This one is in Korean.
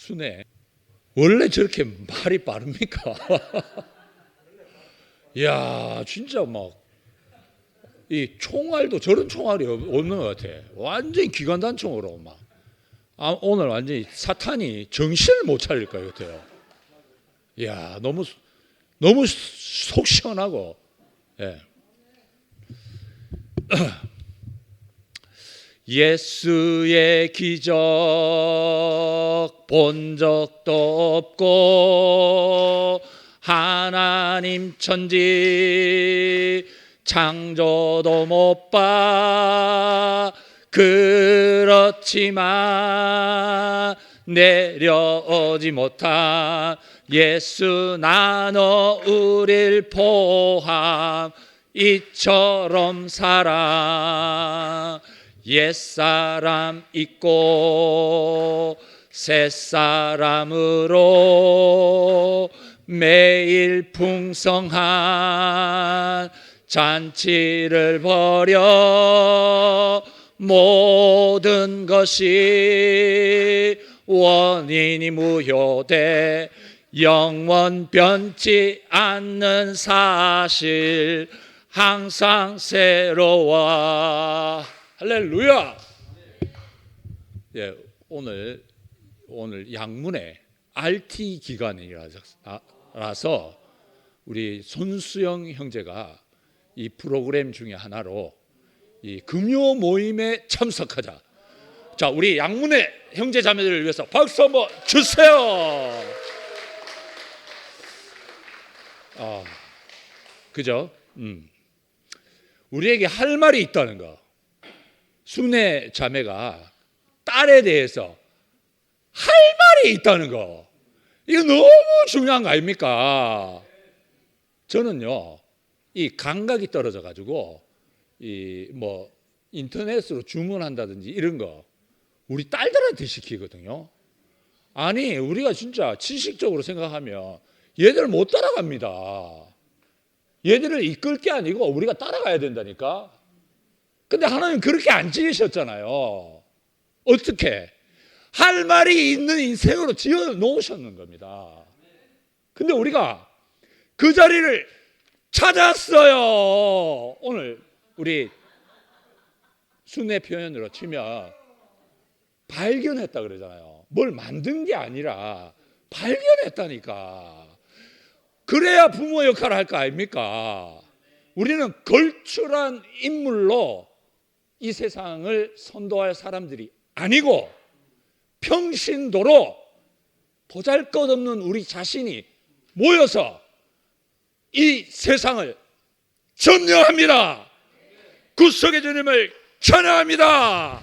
순애 원래 저렇게 말이 빠릅니까? 야 진짜 막 이 총알도 저런 총알이 없- 없는 것 같아. 완전히 기관단총으로 막. 아, 오늘 완전히 사탄이 정신을 못 차릴 것 같아요. 야 너무 너무 속 시원하고. 예. 예수의 기적 본 적도 없고 하나님 천지 창조도 못 봐. 그렇지만 내려오지 못한 예수 나눠 우릴 포함 이처럼 살아 옛사람 있고 새사람으로 매일 풍성한 잔치를 벌여 모든 것이 원인이 무효돼 영원 변치 않는 사실 항상 새로워 할렐루야. 예, 오늘 오늘 양문의 RT 기간이라서 우리 손수영 형제가 이 프로그램 중에 하나로 이 금요 모임에 참석하자. 자, 우리 양문의 형제 자매들을 위해서 박수 한번 주세요. 아, 그죠? 음. 우리에게 할 말이 있다는 거. 순애 자매가 딸에 대해서 할 말이 있다는 거. 이거 너무 중요한 거 아닙니까? 저는요, 이 감각이 떨어져 가지고 이 뭐 인터넷으로 주문한다든지 이런 거 우리 딸들한테 시키거든요. 아니, 우리가 진짜 지식적으로 생각하면 얘들 못 따라갑니다. 얘들을 이끌 게 아니고 우리가 따라가야 된다니까. 근데 하나님 그렇게 안 지으셨잖아요. 어떻게? 할 말이 있는 인생으로 지어 놓으셨는 겁니다. 근데 우리가 그 자리를 찾았어요. 오늘 우리 순회 표현으로 치면 발견했다 그러잖아요. 뭘 만든 게 아니라 발견했다니까. 그래야 부모 역할을 할 거 아닙니까? 우리는 걸출한 인물로 이 세상을 선도할 사람들이 아니고 평신도로 보잘 것 없는 우리 자신이 모여서 이 세상을 점령합니다. 구속의 주님을 찬양합니다.